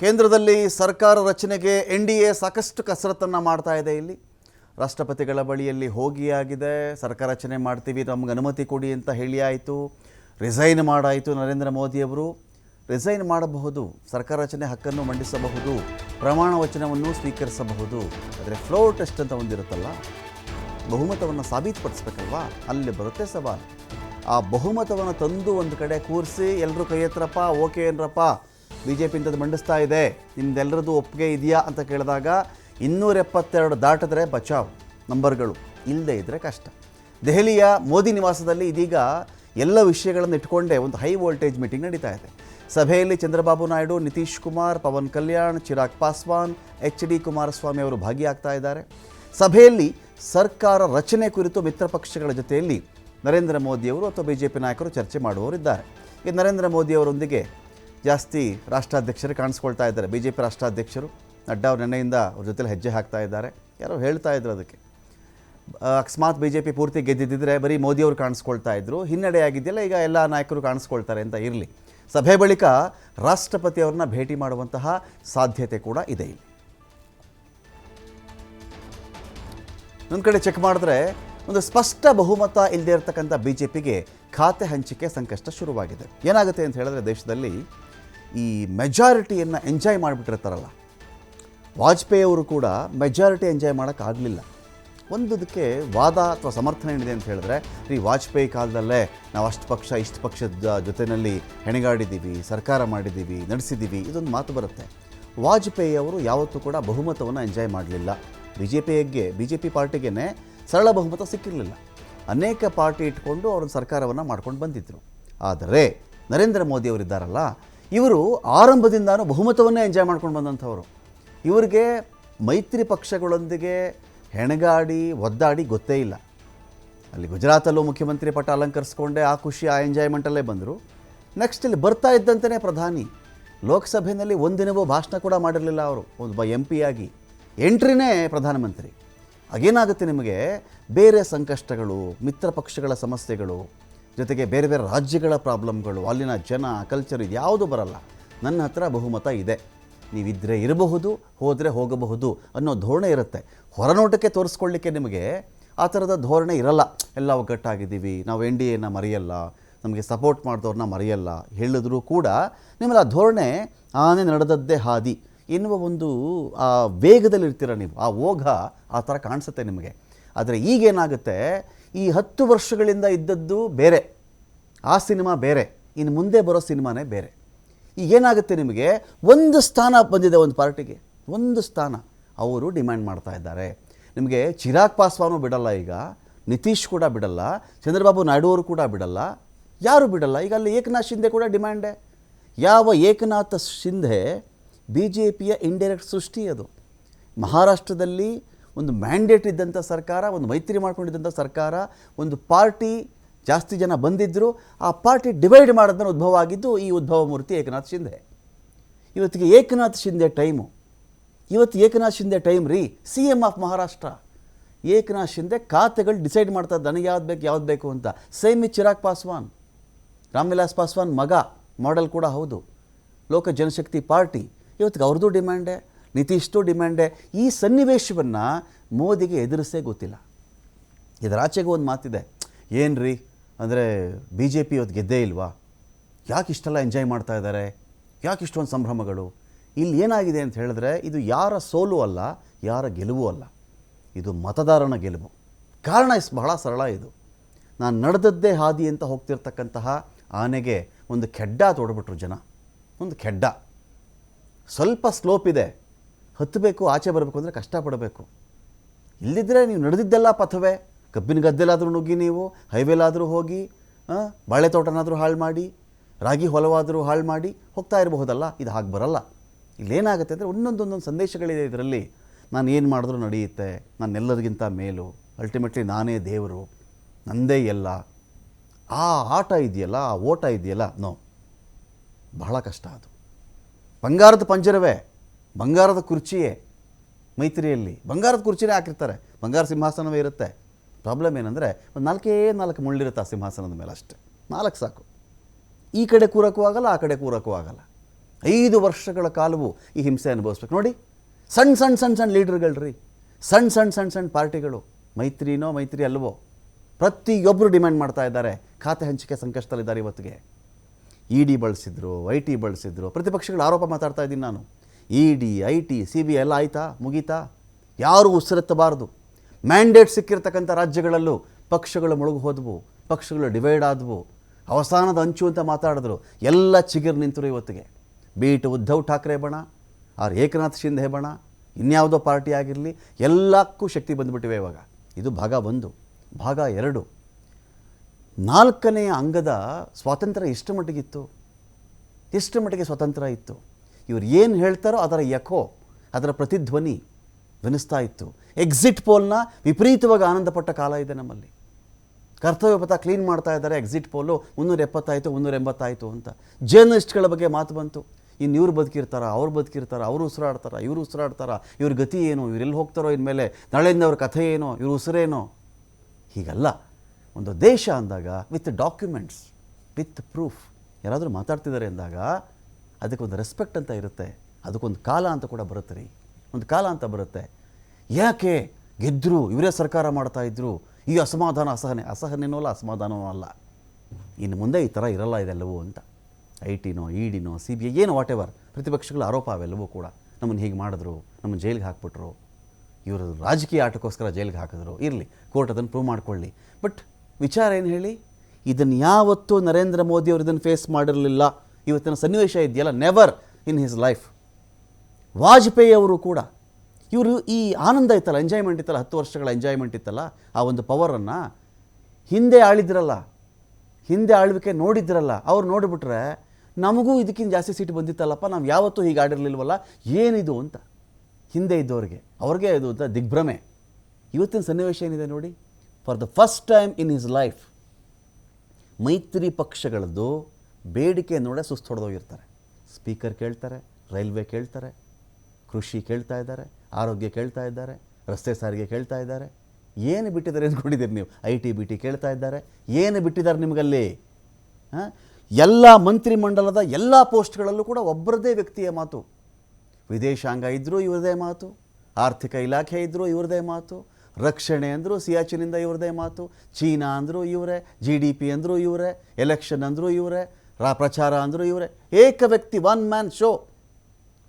ಕೇಂದ್ರದಲ್ಲಿ ಸರ್ಕಾರ ರಚನೆಗೆ ಎನ್ ಡಿ ಎ ಸಾಕಷ್ಟು ಕಸರತ್ತನ್ನು ಮಾಡ್ತಾ ಇದೆ ಇಲ್ಲಿ. ರಾಷ್ಟ್ರಪತಿಗಳ ಬಳಿಯಲ್ಲಿ ಹೋಗಿ ಆಗಿದೆ. ಸರ್ಕಾರ ರಚನೆ ಮಾಡ್ತೀವಿ, ನಮ್ಗೆ ಅನುಮತಿ ಕೊಡಿ ಅಂತ ಹೇಳಿ ಆಯಿತು. ರಿಸೈನ್ ಮಾಡಾಯಿತು ನರೇಂದ್ರ ಮೋದಿಯವರು ರಿಸೈನ್ ಮಾಡಬಹುದು, ಸರ್ಕಾರ ರಚನೆ ಹಕ್ಕನ್ನು ಮಂಡಿಸಬಹುದು, ಪ್ರಮಾಣ ವಚನವನ್ನು ಸ್ವೀಕರಿಸಬಹುದು. ಆದರೆ ಫ್ಲೋರ್ ಟೆಸ್ಟ್ ಅಂತ ಒಂದಿರುತ್ತಲ್ಲ ಬಹುಮತವನ್ನು ಸಾಬೀತುಪಡಿಸ್ಬೇಕಲ್ವಾ? ಅಲ್ಲಿ ಬರುತ್ತೆ ಸವಾಲು. ಆ ಬಹುಮತವನ್ನು ತಂದು ಒಂದು ಕಡೆ ಕೂರಿಸಿ ಎಲ್ಲರೂ ಕೈ ಎತ್ತರಪ್ಪ, ಓಕೆ ಏನ್ರಪ್ಪ ಬಿ ಜೆ ಪಿ ಇಂಥದ್ದು ಮಂಡಿಸ್ತಾ ಇದೆ, ನಿಮ್ದೆಲ್ಲರದ್ದು ಒಪ್ಪಿಗೆ ಇದೆಯಾ ಅಂತ ಕೇಳಿದಾಗ ಇನ್ನೂರ ಎಪ್ಪತ್ತೆರಡು ದಾಟಿದ್ರೆ ಬಚಾವ್ ನಂಬರ್ಗಳು. ಇಲ್ಲದೆ ಇದ್ದರೆ ಕಷ್ಟ. ದೆಹಲಿಯ ಮೋದಿ ನಿವಾಸದಲ್ಲಿ ಇದೀಗ ಎಲ್ಲ ವಿಷಯಗಳನ್ನು ಇಟ್ಕೊಂಡೇ ಒಂದು ಹೈ ವೋಲ್ಟೇಜ್ ಮೀಟಿಂಗ್ ನಡೀತಾ ಇದೆ. ಸಭೆಯಲ್ಲಿ ಚಂದ್ರಬಾಬು ನಾಯ್ಡು, ನಿತೀಶ್ ಕುಮಾರ್, ಪವನ್ ಕಲ್ಯಾಣ್, ಚಿರಾಗ್ ಪಾಸ್ವಾನ್, ಎಚ್ ಡಿ ಕುಮಾರಸ್ವಾಮಿ ಅವರು ಭಾಗಿಯಾಗ್ತಾ ಇದ್ದಾರೆ. ಸಭೆಯಲ್ಲಿ ಸರ್ಕಾರ ರಚನೆ ಕುರಿತು ಮಿತ್ರ ಪಕ್ಷಗಳ ಜೊತೆಯಲ್ಲಿ ನರೇಂದ್ರ ಮೋದಿಯವರು ಅಥವಾ ಬಿ ಜೆ ಪಿ ನಾಯಕರು ಚರ್ಚೆ ಮಾಡುವವರಿದ್ದಾರೆ. ಈ ನರೇಂದ್ರ ಮೋದಿಯವರೊಂದಿಗೆ ಜಾಸ್ತಿ ರಾಷ್ಟ್ರಾಧ್ಯಕ್ಷರು ಕಾಣಿಸ್ಕೊಳ್ತಾ ಇದ್ದಾರೆ. ಬಿ ಜೆ ಪಿ ರಾಷ್ಟ್ರಾಧ್ಯಕ್ಷರು ನಡ್ಡಾ ಅವ್ರ ನೆನೆಯಿಂದ ಅವ್ರ ಜೊತೆಲಿ ಹೆಜ್ಜೆ ಹಾಕ್ತಾ ಇದ್ದಾರೆ. ಯಾರೋ ಹೇಳ್ತಾ ಇದ್ರು ಅದಕ್ಕೆ. ಅಕಸ್ಮಾತ್ ಬಿ ಜೆ ಪಿ ಪೂರ್ತಿ ಗೆದ್ದಿದ್ದರೆ ಬರೀ ಮೋದಿಯವರು ಕಾಣಿಸ್ಕೊಳ್ತಾ ಇದ್ದರು ಹಿನ್ನಡೆ ಆಗಿದೆಯಲ್ಲ ಈಗ ಎಲ್ಲ ನಾಯಕರು ಕಾಣಿಸ್ಕೊಳ್ತಾರೆ ಅಂತ ಇರಲಿ. ಸಭೆ ಬಳಿಕ ರಾಷ್ಟ್ರಪತಿಯವ್ರನ್ನ ಭೇಟಿ ಮಾಡುವಂತಹ ಸಾಧ್ಯತೆ ಕೂಡ ಇದೆ ಇಲ್ಲಿ. ನನ್ನ ಕಡೆ ಚೆಕ್ ಮಾಡಿದ್ರೆ ಒಂದು ಸ್ಪಷ್ಟ ಬಹುಮತ ಇಲ್ಲದೆ ಇರತಕ್ಕಂಥ ಬಿ ಜೆ ಪಿಗೆ ಖಾತೆ ಹಂಚಿಕೆ ಸಂಕಷ್ಟ ಶುರುವಾಗಿದೆ. ಏನಾಗುತ್ತೆ ಅಂತ ಹೇಳಿದ್ರೆ ದೇಶದಲ್ಲಿ ಈ ಮೆಜಾರಿಟಿಯನ್ನು ಎಂಜಾಯ್ ಮಾಡಿಬಿಟ್ಟಿರ್ತಾರಲ್ಲ. ವಾಜಪೇಯಿ ಅವರು ಕೂಡ ಮೆಜಾರಿಟಿ ಎಂಜಾಯ್ ಮಾಡೋಕ್ಕಾಗಲಿಲ್ಲ. ಒಂದಕ್ಕೆ ವಾದ ಅಥವಾ ಸಮರ್ಥನೆ ಏನಿದೆ ಅಂತ ಹೇಳಿದ್ರೆ ಈ ವಾಜಪೇಯಿ ಕಾಲದಲ್ಲೇ ನಾವು ಅಷ್ಟು ಪಕ್ಷ, ಇಷ್ಟು ಪಕ್ಷದ ಜೊತೆಯಲ್ಲಿ ಹೆಣಗಾಡಿದ್ದೀವಿ ಸರ್ಕಾರ ಮಾಡಿದ್ದೀವಿ ನಡೆಸಿದ್ದೀವಿ ಇದೊಂದು ಮಾತು ಬರುತ್ತೆ. ವಾಜಪೇಯಿ ಅವರು ಯಾವತ್ತೂ ಕೂಡ ಬಹುಮತವನ್ನು ಎಂಜಾಯ್ ಮಾಡಲಿಲ್ಲ. ಬಿ ಜೆ ಪಿಗೆ ಬಿ ಜೆ ಪಿ ಪಾರ್ಟಿಗೇ ಸರಳ ಬಹುಮತ ಸಿಕ್ಕಿರಲಿಲ್ಲ. ಅನೇಕ ಪಾರ್ಟಿ ಇಟ್ಕೊಂಡು ಅವರು ಸರ್ಕಾರವನ್ನು ಮಾಡ್ಕೊಂಡು ಬಂದಿದ್ದರು ಆದರೆ, ನರೇಂದ್ರ ಮೋದಿ ಅವರಿದ್ದಾರಲ್ಲ ಇವರು ಆರಂಭದಿಂದಾನು ಬಹುಮತವನ್ನೇ ಎಂಜಾಯ್ ಮಾಡ್ಕೊಂಡು ಬಂದಂಥವರು. ಇವರಿಗೆ ಮೈತ್ರಿ ಪಕ್ಷಗಳೊಂದಿಗೆ ಹೆಣಗಾಡಿ, ಒದ್ದಾಡಿ ಗೊತ್ತೇ ಇಲ್ಲ. ಅಲ್ಲಿ ಗುಜರಾತಲ್ಲೂ ಮುಖ್ಯಮಂತ್ರಿ ಪಟ್ಟ ಅಲಂಕರಿಸ್ಕೊಂಡೆ, ಆ ಖುಷಿ, ಆ ಎಂಜಾಯ್ಮೆಂಟಲ್ಲೇ ಬಂದರು. ನೆಕ್ಸ್ಟ್ ಇಲ್ಲಿ ಬರ್ತಾ ಇದ್ದಂತೆಯೇ ಪ್ರಧಾನಿ. ಲೋಕಸಭೆಯಲ್ಲಿ ಒಂದಿನವೂ ಭಾಷಣ ಕೂಡ ಮಾಡಿರಲಿಲ್ಲ ಅವರು. ಒಬ್ಬ ಎಂ ಆಗಿ. ಎಂಟ್ರಿನೇ ಪ್ರಧಾನಮಂತ್ರಿ. ಆಗೇನಾಗುತ್ತೆ ನಿಮಗೆ? ಬೇರೆ ಸಂಕಷ್ಟಗಳು, ಮಿತ್ರ ಪಕ್ಷಗಳ ಸಮಸ್ಯೆಗಳು ಜೊತೆಗೆ ಬೇರೆ ಬೇರೆ ರಾಜ್ಯಗಳ ಪ್ರಾಬ್ಲಮ್ಗಳು, ಅಲ್ಲಿನ ಜನ ಕಲ್ಚರ್ ಇದು ಯಾವುದೂ ಬರಲ್ಲ. ನನ್ನ ಹತ್ರ ಬಹುಮತ ಇದೆ. ನೀವಿದ್ದರೆ ಇರಬಹುದು, ಹೋದರೆ ಹೋಗಬಹುದು ಅನ್ನೋ ಧೋರಣೆ ಇರುತ್ತೆ. ಹೊರನೋಟಕ್ಕೆ ತೋರಿಸ್ಕೊಳ್ಳಿಕ್ಕೆ ನಿಮಗೆ ಆ ಥರದ ಧೋರಣೆ ಇರಲ್ಲ. ಎಲ್ಲ ಒಗ್ಗಟ್ಟಾಗಿದ್ದೀವಿ, ನಾವು ಎನ್ ಡಿ ಎನ ಮರೆಯಲ್ಲ, ನಮಗೆ ಸಪೋರ್ಟ್ ಮಾಡಿದವ್ರನ್ನ ಮರೆಯಲ್ಲ ಹೇಳಿದ್ರೂ ಕೂಡ ನಿಮ್ಮಲ್ಲಿ ಆ ಧೋರಣೆ ಆನೆ ನಡೆದದ್ದೇ ಹಾದಿ. ಎನ್ನುವ ಒಂದು, ಆ ವೇಗದಲ್ಲಿ ಇರ್ತೀರ ನೀವು. ಆ ಓಘ ಆ ಥರ ಕಾಣಿಸುತ್ತೆ ನಿಮಗೆ. ಆದರೆ ಈಗೇನಾಗುತ್ತೆ ಈ ಹತ್ತು ವರ್ಷಗಳಿಂದ ಇದ್ದದ್ದು ಬೇರೆ. ಆ ಸಿನಿಮಾ ಬೇರೆ. ಇನ್ನು ಮುಂದೆ ಬರೋ ಸಿನಿಮಾನೇ ಬೇರೆ. ಈಗ ಏನಾಗುತ್ತೆ ನಿಮಗೆ? ಒಂದು ಸ್ಥಾನ ಬಂದಿದೆ ಒಂದು ಪಾರ್ಟಿಗೆ. ಒಂದು ಸ್ಥಾನ. ಅವರು ಡಿಮ್ಯಾಂಡ್ ಮಾಡ್ತಾ ಇದ್ದಾರೆ. ನಿಮಗೆ ಚಿರಾಗ್ ಪಾಸ್ವಾನು ಬಿಡಲ್ಲ ಈಗ. ನಿತೀಶ್ ಕೂಡ ಬಿಡಲ್ಲ. ಚಂದ್ರಬಾಬು ನಾಯ್ಡು ಅವರು ಕೂಡ ಬಿಡಲ್ಲ. ಯಾರು ಬಿಡಲ್ಲ? ಈಗ ಅಲ್ಲಿ ಏಕನಾಥ್ ಶಿಂದೆ ಕೂಡ ಡಿಮ್ಯಾಂಡೇ. ಯಾವ ಏಕನಾಥ ಶಿಂದೆ ಬಿ ಜೆ ಪಿಯ ಇಂಡೈರೆಕ್ಟ್ ಸೃಷ್ಟಿ ಅದು. ಮಹಾರಾಷ್ಟ್ರದಲ್ಲಿ ಒಂದು ಮ್ಯಾಂಡೇಟ್ ಇದ್ದಂಥ ಸರ್ಕಾರ, ಒಂದು ಮೈತ್ರಿ ಮಾಡ್ಕೊಂಡಿದ್ದಂಥ ಸರ್ಕಾರ, ಒಂದು ಪಾರ್ಟಿ ಜಾಸ್ತಿ ಜನ ಬಂದಿದ್ದರು ಆ ಪಾರ್ಟಿ ಡಿವೈಡ್ ಮಾಡೋದನ್ನು ಉದ್ಭವ ಆಗಿದ್ದು ಈ ಉದ್ಭವ ಮೂರ್ತಿ ಏಕನಾಥ್ ಶಿಂದೆ ಇವತ್ತಿಗೆ ಏಕನಾಥ್ ಶಿಂದೆ ಟೈಮು ಇವತ್ತು ಏಕನಾಥ್ ಶಿಂದೆ ಟೈಮ್ ರೀ C M of Maharashtra Eknath Shinde ಖಾತೆಗಳು ಡಿಸೈಡ್ ಮಾಡ್ತಾರೆ ನನಗೆ ಯಾವ್ದು ಬೇಕು ಯಾವ್ದು ಬೇಕು ಅಂತ. ಸೇಮ್ ಇ ಚಿರಾಗ್ ಪಾಸ್ವಾನ್. ರಾಮ್ವಿಲಾಸ್ ಪಾಸ್ವಾನ್ ಮಗ ಮಾಡೆಲ್ ಕೂಡ ಹೌದು. ಲೋಕ ಜನಶಕ್ತಿ ಪಾರ್ಟಿ. ಇವತ್ತಿಗೆ ಅವ್ರದ್ದು ಡಿಮ್ಯಾಂಡೆ ನಿತೀಶ್ದು ಡಿಮ್ಯಾಂಡೇ ಈ ಸನ್ನಿವೇಶವನ್ನು ಮೋದಿಗೆ ಎದುರಿಸೇ ಗೊತ್ತಿಲ್ಲ. ಇದರಾಚೆಗೂ ಒಂದು ಮಾತಿದೆ. ಏನು ರೀ ಅಂದರೆ ಬಿ ಜೆ ಪಿ ಇವತ್ತು ಗೆದ್ದೇ ಇಲ್ವಾ? ಯಾಕೆ ಇಷ್ಟೆಲ್ಲ ಎಂಜಾಯ್ ಮಾಡ್ತಾ ಇದ್ದಾರೆ ಯಾಕೆ ಇಷ್ಟೊಂದು ಸಂಭ್ರಮಗಳು? ಇಲ್ಲಿ ಏನಾಗಿದೆ ಅಂತ ಹೇಳಿದ್ರೆ ಇದು ಯಾರ ಸೋಲು ಅಲ್ಲ, ಯಾರ ಗೆಲುವು ಅಲ್ಲ. ಇದು ಮತದಾರನ ಗೆಲುವು. ಕಾರಣ ಇಸ್ ಬಹಳ ಸರಳ ಇದು. ನಾನು ನಡೆದದ್ದೇ ಹಾದಿ ಅಂತ ಹೋಗ್ತಿರ್ತಕ್ಕಂತಹ ಆನೆಗೆ ಒಂದು ಖೆಡ್ಡ ತೊಡಬಿಟ್ರು ಜನ. ಒಂದು ಖೆಡ್ಡ ಸ್ವಲ್ಪ ಸ್ಲೋಪ್ ಇದೆ. ಹತ್ತಬೇಕು, ಆಚೆ ಬರಬೇಕು ಅಂದರೆ ಕಷ್ಟಪಡಬೇಕು. ಇಲ್ಲಿದ್ದರೆ ನೀವು ನಡೆದಿದ್ದೆಲ್ಲ ಪಥವೇ. ಕಬ್ಬಿನ ಗದ್ದೆಲಾದರೂ ನುಗ್ಗಿ ನೀವು ಹೈವೇಲಾದರೂ ಹೋಗಿ ಬಾಳೆ ತೋಟನಾದರೂ ಹಾಳು ಮಾಡಿ, ರಾಗಿ ಹೊಲವಾದರೂ ಹಾಳು ಮಾಡಿ ಹೋಗ್ತಾ ಇರಬಹುದಲ್ಲ, ಇದು ಹಾಗೆ ಬರಲ್ಲ. ಇಲ್ಲೇನಾಗುತ್ತೆ ಅಂದರೆ ಒಂದೊಂದೊಂದೊಂದು ಸಂದೇಶಗಳಿದೆ ಇದರಲ್ಲಿ. ನಾನು ಏನು ಮಾಡಿದ್ರೂ ನಡೆಯುತ್ತೆ ನಾನು ಎಲ್ಲರಿಗಿಂತ ಮೇಲು ಅಲ್ಟಿಮೇಟ್ಲಿ ನಾನೇ ದೇವರು, ನಂದೇ ಎಲ್ಲ. ಆ ಆಟ ಇದೆಯಲ್ಲ, ಆ ಓಟ ಇದೆಯಲ್ಲ? ನೋ ಬಹಳ ಕಷ್ಟ ಅದು. ಬಂಗಾರದ ಪಂಜರವೇ. ಬಂಗಾರದ ಕುರ್ಚಿಯೇ ಮೈತ್ರಿಯಲ್ಲಿ. ಬಂಗಾರದ ಕುರ್ಚಿನೇ ಹಾಕಿರ್ತಾರೆ. ಬಂಗಾರ ಸಿಂಹಾಸನವೇ ಇರುತ್ತೆ. ಪ್ರಾಬ್ಲಮ್ ಏನಂದರೆ ಒಂದು ನಾಲ್ಕೇ ನಾಲ್ಕು ಮುಳ್ಳಿರುತ್ತೆ ಆ ಸಿಂಹಾಸನದ ಮೇಲೆ ಅಷ್ಟೇ. ನಾಲ್ಕು ಸಾಕು. ಈ ಕಡೆ ಕೂರಕ್ಕೂ ಆಗಲ್ಲ, ಆ ಕಡೆ ಕೂರಕ್ಕೂ ಆಗಲ್ಲ. ಐದು ವರ್ಷಗಳ ಕಾಲವು ಈ ಹಿಂಸೆ ಅನುಭವಿಸ್ಬೇಕು. ನೋಡಿ ಸಣ್ಣ ಸಣ್ಣ ಸಣ್ಣ ಸಣ್ಣ ಲೀಡರ್ಗಳು ರೀ ಸಣ್ಣ ಸಣ್ಣ ಸಣ್ಣ ಸಣ್ಣ ಪಾರ್ಟಿಗಳು. ಮೈತ್ರಿನೋ ಮೈತ್ರಿ ಅಲ್ವೋ? ಪ್ರತಿಯೊಬ್ಬರು ಡಿಮ್ಯಾಂಡ್ ಮಾಡ್ತಾ ಇದ್ದಾರೆ. ಖಾತೆ ಹಂಚಿಕೆ ಸಂಕಷ್ಟದಲ್ಲಿದ್ದಾರೆ ಇವತ್ತಿಗೆ. ಇ ಡಿ ಬಳಸಿದ್ರು, ಐ ಟಿ ಬಳಸಿದ್ರು, ಪ್ರತಿಪಕ್ಷಗಳ ಆರೋಪ ಮಾತಾಡ್ತಾ ಇದ್ದೀನಿ ನಾನು. E D, I T, C B ಎಲ್ಲ ಆಯ್ತಾ? ಮುಗೀತಾ? ಯಾರೂ ಉಸಿರೆತ್ತಬಾರದು ಮ್ಯಾಂಡೇಟ್ ಸಿಕ್ಕಿರ್ತಕ್ಕಂಥ ರಾಜ್ಯಗಳಲ್ಲೂ ಪಕ್ಷಗಳು ಮುಳುಗು ಹೋದವು, ಪಕ್ಷಗಳು ಡಿವೈಡ್ ಆದವು. ಅವಸಾನದ ಅಂಚು ಅಂತ ಮಾತಾಡಿದ್ರು. ಎಲ್ಲ ಚಿಗಿರು ನಿಂತರು ಇವತ್ತಿಗೆ. ಬೀಟ್ ಉದ್ಧವ್ ಠಾಕ್ರೆ ಬಣ, ಆರ್ ಏಕನಾಥ್ ಶಿಂಧೆ ಬಣ, ಇನ್ಯಾವುದೋ ಪಾರ್ಟಿ ಆಗಿರಲಿ, ಎಲ್ಲಕ್ಕೂ ಶಕ್ತಿ ಬಂದುಬಿಟ್ಟಿವೆ ಇವಾಗ. ಇದು ಭಾಗ ಒಂದು. ಭಾಗ ಎರಡು. ನಾಲ್ಕನೆಯ ಅಂಗದ ಸ್ವಾತಂತ್ರ್ಯ ಎಷ್ಟು ಮಟ್ಟಿಗಿತ್ತು? ಎಷ್ಟು ಮಟ್ಟಿಗೆ ಸ್ವಾತಂತ್ರ್ಯ ಇತ್ತು? ಇವ್ರು ಏನು ಹೇಳ್ತಾರೋ ಅದರ ಯಕೋ, ಅದರ ಪ್ರತಿಧ್ವನಿ ಧ್ವನಿಸ್ತಾ ಇತ್ತು. ಎಕ್ಸಿಟ್ ಪೋಲ್ನ ವಿಪರೀತವಾಗಿ ಆನಂದಪಟ್ಟ ಕಾಲ ಇದೆ ನಮ್ಮಲ್ಲಿ. ಕರ್ತವ್ಯ ಪಥ ಕ್ಲೀನ್ ಮಾಡ್ತಾ ಇದ್ದಾರೆ ಎಕ್ಸಿಟ್ ಪೋಲು ಮುನ್ನೂರ ಎಪ್ಪತ್ತಾಯಿತು, ಮುನ್ನೂರ ಎಂಬತ್ತಾಯಿತು ಅಂತ. ಜರ್ನಲಿಸ್ಟ್ಗಳ ಬಗ್ಗೆ ಮಾತು ಬಂತು. ಇನ್ನು ಇವ್ರು ಬದುಕಿರ್ತಾರ, ಅವ್ರು ಬದುಕಿರ್ತಾರ, ಅವರು ಉಸಿರಾಡ್ತಾರ, ಇವರು ಉಸಿರಾಡ್ತಾರ, ಇವ್ರ ಗತಿ ಏನು, ಇವ್ರು ಎಲ್ಲಿ ಹೋಗ್ತಾರೋ ಇನ್ಮೇಲೆ ನಾಳೆಯಿಂದ ಅವ್ರ ಕಥೆ ಏನೋ, ಇವ್ರ ಉಸಿರೇನೋ? ಹೀಗಲ್ಲ. ಒಂದು ದೇಶ ಅಂದಾಗ ವಿತ್ ಡಾಕ್ಯುಮೆಂಟ್ಸ್ ವಿತ್ ಪ್ರೂಫ್ ಯಾರಾದರೂ ಮಾತಾಡ್ತಿದ್ದಾರೆ ಅಂದಾಗ ಅದಕ್ಕೊಂದು ರೆಸ್ಪೆಕ್ಟ್ ಅಂತ ಇರುತ್ತೆ. ಅದಕ್ಕೊಂದು ಕಾಲ ಅಂತ ಕೂಡ ಬರುತ್ತೆ ರೀ. ಒಂದು ಕಾಲ ಅಂತ ಬರುತ್ತೆ. ಯಾಕೆ ಗೆದ್ದರು ಇವರೇ ಸರ್ಕಾರ ಮಾಡ್ತಾ ಇದ್ರು, ಈ ಅಸಮಾಧಾನ ಅಸಹನೆ ಅಸಹನೆನೂ ಅಲ್ಲ ಅಸಮಾಧಾನವೂ ಅಲ್ಲ. ಇನ್ನು ಮುಂದೆ ಈ ಥರ ಇರಲ್ಲ ಇದೆಲ್ಲವೂ ಅಂತ. ಐ ಟಿನೋ ಇ ಡಿನೋ ಸಿ ಬಿ ಐ ಏನು ವಾಟ್ ಎವರ್ ಪ್ರತಿಪಕ್ಷಗಳ ಆರೋಪ ಅವೆಲ್ಲವೂ ಕೂಡ ನಮ್ಮನ್ನು ಹೀಗೆ ಮಾಡಿದ್ರು, ನಮ್ಮನ್ನು ಜೈಲಿಗೆ ಹಾಕ್ಬಿಟ್ರು. ಇವರು ರಾಜಕೀಯ ಆಟಕ್ಕೋಸ್ಕರ ಜೈಲಿಗೆ ಹಾಕಿದ್ರು. ಇರಲಿ, ಕೋರ್ಟ್ ಅದನ್ನು ಪ್ರೂವ್ ಮಾಡ್ಕೊಳ್ಳಿ. ಬಟ್ ವಿಚಾರ ಏನು ಹೇಳಿ? ಇದನ್ನು ಯಾವತ್ತೂ ನರೇಂದ್ರ ಮೋದಿ ಅವರು ಇದನ್ನು ಫೇಸ್ ಮಾಡಿರಲಿಲ್ಲ. ಇವತ್ತಿನ ಸನ್ನಿವೇಶ ಇದೆಯಲ್ಲ? Never in his life Vajpayee ಅವರು ಕೂಡ, ಇವರು ಈ ಆನಂದ ಇತ್ತಲ್ಲ ಎಂಜಾಯ್ಮೆಂಟ್ ಇತ್ತಲ್ಲ, ಹತ್ತು ವರ್ಷಗಳ ಎಂಜಾಯ್ಮೆಂಟ್ ಇತ್ತಲ್ಲ, ಆ ಒಂದು ಪವರನ್ನು ಹಿಂದೆ ಆಳಿದ್ರಲ್ಲ, ಹಿಂದೆ ಆಳ್ವಿಕೆ ನೋಡಿದ್ರಲ್ಲ, ಅವ್ರು ನೋಡಿಬಿಟ್ರೆ ನಮಗೂ ಇದಕ್ಕಿಂತ ಜಾಸ್ತಿ ಸೀಟ್ ಬಂದಿತ್ತಲ್ಲಪ್ಪ, ನಾವು ಯಾವತ್ತೂ ಹೀಗೆ ಆಡಿರಲಿಲ್ವಲ್ಲ, ಏನಿದು ಅಂತ. ಹಿಂದೆ ಇದ್ದವ್ರಿಗೆ. ಅವ್ರಿಗೆ ಇದು ಅಂತ ದಿಗ್ಭ್ರಮೆ. ಇವತ್ತಿನ ಸನ್ನಿವೇಶ ಏನಿದೆ ನೋಡಿ? For the first time in his life ಮೈತ್ರಿ ಪಕ್ಷಗಳದ್ದು ಬೇಡಿಕೆ ನೋಡೇ ಸುಸ್ತು ಹೊಡೆದೋಗಿರ್ತಾರೆ ಸ್ಪೀಕರ್ ಕೇಳ್ತಾರೆ, ರೈಲ್ವೆ ಕೇಳ್ತಾರೆ, ಕೃಷಿ ಕೇಳ್ತಾ ಇದ್ದಾರೆ, ಆರೋಗ್ಯ ಕೇಳ್ತಾ ಇದ್ದಾರೆ, ರಸ್ತೆ ಸಾರಿಗೆ ಕೇಳ್ತಾ ಇದ್ದಾರೆ. ಏನು ಬಿಟ್ಟಿದ್ದಾರೆ ಅಂದ್ಕೊಂಡಿದ್ದೀರಿ ನೀವು? ಐ ಟಿ, ಬಿ ಟಿ ಕೇಳ್ತಾ ಇದ್ದಾರೆ. ಏನು ಬಿಟ್ಟಿದ್ದಾರೆ ನಿಮಗಲ್ಲಿ? ಹಾಂ ಎಲ್ಲ ಮಂತ್ರಿಮಂಡಲದ ಎಲ್ಲ ಪೋಸ್ಟ್ಗಳಲ್ಲೂ ಕೂಡ ಒಬ್ಬರದೇ ವ್ಯಕ್ತಿಯ ಮಾತು. ವಿದೇಶಾಂಗ ಇದ್ದರೂ ಇವ್ರದೇ ಮಾತು, ಆರ್ಥಿಕ ಇಲಾಖೆ ಇದ್ದರೂ ಇವ್ರದೇ ಮಾತು, ರಕ್ಷಣೆ ಅಂದರೂ ಸಿಯಾಚಿನಿಂದ ಇವ್ರದೇ ಮಾತು, ಚೀನಾ ಅಂದರೂ ಇವರೇ, ಜಿ ಡಿ ಪಿ ಅಂದರೂ ಇವರೇ, ಎಲೆಕ್ಷನ್ ಅಂದರೂ ಇವರೇ ರಾ ಪ್ರಚಾರ ಅಂದರು ಇವರೇ. ಏಕ ವ್ಯಕ್ತಿ one man show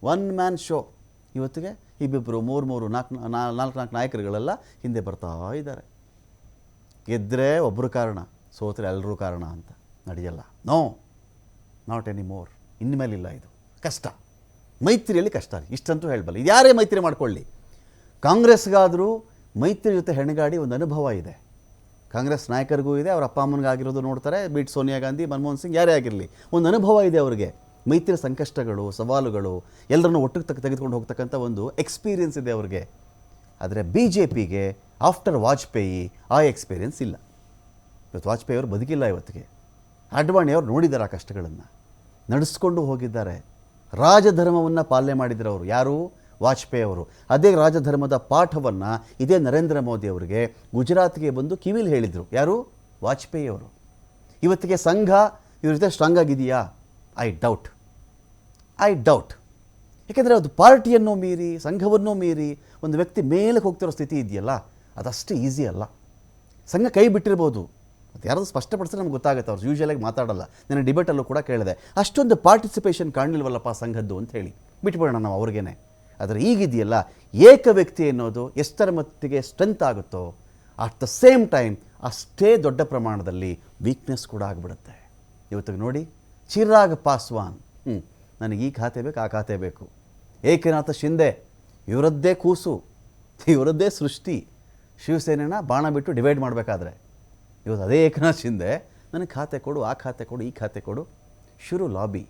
one man show ಇವತ್ತಿಗೆ ಇಬ್ಬಿಬ್ಬರು ಮೂರು ಮೂರು ನಾಲ್ಕು ನಾಲ್ಕು ನಾಲ್ಕು ನಾಯಕರುಗಳೆಲ್ಲ ಹಿಂದೆ ಬರ್ತಾ ಇದ್ದಾರೆ. ಗೆದ್ದರೆ ಒಬ್ಬರು ಕಾರಣ, ಸೋತ್ರೆ ಎಲ್ಲರೂ ಕಾರಣ ಅಂತ ನಡೆಯಲ್ಲ. ನೋ ನಾಟ್ ಎನಿ ಮೋರ್ ಇನ್ಮೇಲಿಲ್ಲ ಇದು. ಕಷ್ಟ. ಮೈತ್ರಿಯಲ್ಲಿ ಕಷ್ಟ ಇಷ್ಟಂತೂ ಹೇಳಬಲ್ಲ. ಇದು ಯಾರೇ ಮೈತ್ರಿ ಮಾಡ್ಕೊಳ್ಳಿ. ಕಾಂಗ್ರೆಸ್ಗಾದರೂ ಮೈತ್ರಿ ಜೊತೆ ಹೆಣಗಾಡಿ ಒಂದು ಅನುಭವ ಇದೆ. ಕಾಂಗ್ರೆಸ್ ನಾಯಕರಿಗೂ ಇದೆ, ಅವ್ರ ಅಪ್ಪ ಅಮ್ಮನಿಗಾಗಿರೋದು ನೋಡ್ತಾರೆ. ಬಿಟ್ ಸೋನಿಯಾ ಗಾಂಧಿ, ಮನಮೋಹನ್ ಸಿಂಗ್ ಯಾರೇ ಆಗಿರಲಿ, ಒಂದು ಅನುಭವ ಇದೆ ಅವರಿಗೆ. ಮೈತ್ರಿ ಸಂಕಷ್ಟಗಳು, ಸವಾಲುಗಳು, ಎಲ್ಲರನ್ನು ಒಟ್ಟಿಗೆ ತಗ ತೆಗೆದುಕೊಂಡು ಹೋಗ್ತಕ್ಕಂಥ ಒಂದು ಎಕ್ಸ್ಪೀರಿಯನ್ಸ್ ಇದೆ ಅವ್ರಿಗೆ. ಆದರೆ ಬಿ ಜೆ ಪಿಗೆ ಆಫ್ಟರ್ ವಾಜಪೇಯಿ, ಆ ಎಕ್ಸ್ಪೀರಿಯನ್ಸ್ ಇಲ್ಲ. ಇವತ್ತು ವಾಜಪೇಯಿ ಅವರು ಬದುಕಿಲ್ಲ ಇವತ್ತಿಗೆ. ಅಡ್ವಾಣಿ ಅವರು ನೋಡಿದ್ದಾರೆ ಆ ಕಷ್ಟಗಳನ್ನು. ನಡೆಸ್ಕೊಂಡು ಹೋಗಿದ್ದಾರೆ. ರಾಜಧರ್ಮವನ್ನು ಪಾಲನೆ ಮಾಡಿದ್ರು ಅವರು. ಯಾರು? ವಾಜಪೇಯಿ ಅವರು. ಅದೇ ರಾಜಧರ್ಮದ ಪಾಠವನ್ನು ಇದೇ ನರೇಂದ್ರ ಮೋದಿ ಅವರಿಗೆ ಗುಜರಾತ್ಗೆ ಬಂದು ಕಿವಿಲಿ ಹೇಳಿದರು. ಯಾರು? ವಾಜಪೇಯಿ ಅವರು. ಇವತ್ತಿಗೆ ಸಂಘ ಇವ್ರ ಜೊತೆ ಸ್ಟ್ರಾಂಗ್ ಆಗಿದೆಯಾ ಐ ಡೌಟ್ ಐ ಡೌಟ್ ಏಕೆಂದರೆ ಅದು ಪಾರ್ಟಿಯನ್ನು ಮೀರಿ, ಸಂಘವನ್ನು ಮೀರಿ ಒಂದು ವ್ಯಕ್ತಿ ಮೇಲಕ್ಕೆ ಹೋಗ್ತಿರೋ ಸ್ಥಿತಿ ಇದೆಯಲ್ಲ, ಅದಷ್ಟು ಈಸಿ ಅಲ್ಲ. ಸಂಘ ಕೈ ಬಿಟ್ಟಿರ್ಬೋದು. ಅದು ಯಾರಾದರೂ ಸ್ಪಷ್ಟಪಡಿಸಿದ್ರೆ ನಮ್ಗೆ ಗೊತ್ತಾಗುತ್ತೆ, ಅವ್ರು ಯೂಶಲಾಗಿ ಮಾತಾಡಲ್ಲ. ನನ್ನ ಡಿಬೇಟಲ್ಲೂ ಕೂಡ ಕೇಳಿದೆ. ಅಷ್ಟೊಂದು ಪಾರ್ಟಿಸಿಪೇಷನ್ ಕಾಣಲಿಲ್ವಲ್ಲಪ್ಪ ಸಂಘದ್ದು ಅಂತ ಹೇಳಿ. ಬಿಟ್ಬಿಡೋಣ ನಾವು ಅವ್ರಿಗೇನೆ. ಆದರೆ ಈಗಿದೆಯಲ್ಲ, ಏಕ ವ್ಯಕ್ತಿ ಅನ್ನೋದು ಎಷ್ಟರ ಮಟ್ಟಿಗೆ ಸ್ಟ್ರೆಂತ್ ಆಗುತ್ತೋ ಅಟ್ ದ ಸೇಮ್ ಟೈಮ್ ಅಷ್ಟೇ ದೊಡ್ಡ ಪ್ರಮಾಣದಲ್ಲಿ ವೀಕ್ನೆಸ್ ಕೂಡ ಆಗಿಬಿಡುತ್ತೆ. ಇವತ್ತಿಗೆ ನೋಡಿ, ಚಿರಾಗ್ ಪಾಸ್ವಾನ್ ಹ್ಞೂ ನನಗೆ ಈ ಖಾತೆ ಬೇಕು, ಆ ಖಾತೆ ಬೇಕು. ಏಕನಾಥ ಶಿಂದೆ, ಇವರದ್ದೇ ಕೂಸು, ಇವರದ್ದೇ ಸೃಷ್ಟಿ. ಶಿವಸೇನೆನ ಬಾಣ ಬಿಟ್ಟು ಡಿವೈಡ್ ಮಾಡಬೇಕಾದ್ರೆ. ಇವತ್ತು ಅದೇ ಏಕನಾಥ್ ಶಿಂದೆ, ನನಗೆ ಖಾತೆ ಕೊಡು, ಆ ಖಾತೆ ಕೊಡು, ಈ ಖಾತೆ ಕೊಡು. ಶುರು ಲಾಬಿ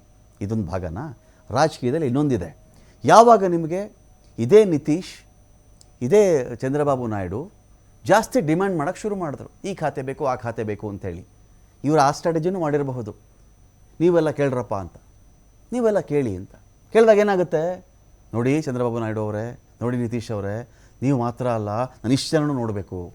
ಇದೊಂದು ಭಾಗನ? ರಾಜಕೀಯದಲ್ಲಿ ಇನ್ನೊಂದಿದೆ. ಯಾವಾಗ ನಿಮಗೆ ಇದೇ ನಿತೀಶ್, ಇದೇ ಚಂದ್ರಬಾಬು ನಾಯ್ಡು ಜಾಸ್ತಿ ಡಿಮ್ಯಾಂಡ್ ಮಾಡೋಕ್ಕೆ ಶುರು ಮಾಡಿದ್ರು, ಈ ಖಾತೆ ಬೇಕು, ಆ ಖಾತೆ ಬೇಕು ಅಂತೇಳಿ. ಇವರು ಆ ಸ್ಟ್ರಾಟಜಿನೂ ಮಾಡಿರಬಹುದು. ನೀವೆಲ್ಲ ಕೇಳ್ರಪ್ಪ ಅಂತ. ನೀವೆಲ್ಲ ಕೇಳಿ ಅಂತ. ಕೇಳಿದಾಗ ಏನಾಗುತ್ತೆ? ನೋಡಿ ಚಂದ್ರಬಾಬು ನಾಯ್ಡು ಅವರೇ, ನೋಡಿ ನಿತೀಶ್ ಅವರೇ, ನೀವು ಮಾತ್ರ ಅಲ್ಲ, ನಾನು ಇಷ್ಟು ನೋಡಬೇಕು.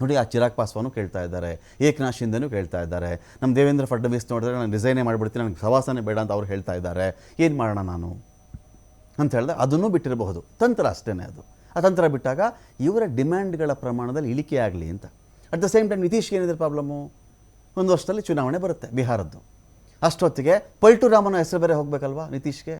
ನೋಡಿ ಆ ಚಿರಾಗ್ ಪಾಸ್ವಾನು ಕೇಳ್ತಾ ಇದ್ದಾರೆ, ಏಕನಾಥ್ ಶಿಂದೆನೂ ಕೇಳ್ತಾ ಇದ್ದಾರೆ. ನಮ್ಮ ದೇವೇಂದ್ರ ಫಡ್ನವೀಸ್ ನೋಡಿದ್ರೆ ನಾನು ರಿಸೈನೇ ಮಾಡಿಬಿಡ್ತೀನಿ, ನನಗೆ ಸವಾಸನೇ ಬೇಡ ಅಂತ ಅವ್ರು ಹೇಳ್ತಾ ಇದ್ದಾರೆ. ಏನು ಮಾಡೋಣ ನಾನು? ಅಂತ ಹೇಳಿದ್ರೆ ಅದನ್ನು ಬಿಟ್ಟಿರಬಹುದು. ತಂತ್ರ ಅಷ್ಟೇ ಅದು. ಆ ತಂತ್ರ ಬಿಟ್ಟಾಗ ಇವರ ಡಿಮ್ಯಾಂಡ್ಗಳ ಪ್ರಮಾಣದಲ್ಲಿ ಇಳಿಕೆ ಆಗಲಿ ಅಂತ. ಅಟ್ ದ ಸೇಮ್ ಟೈಮ್ ನಿತೀಶ್ಗೆ ಏನಿದೆ ಪ್ರಾಬ್ಲಮ್ಮು? ಒಂದು ವರ್ಷದಲ್ಲಿ ಚುನಾವಣೆ ಬರುತ್ತೆ ಬಿಹಾರದ್ದು. ಅಷ್ಟೊತ್ತಿಗೆ ಪಲ್ಟು ರಾಮನ ಹೆಸರು ಬೇರೆ ಹೋಗಬೇಕಲ್ವಾ ನಿತೀಶ್ಗೆ?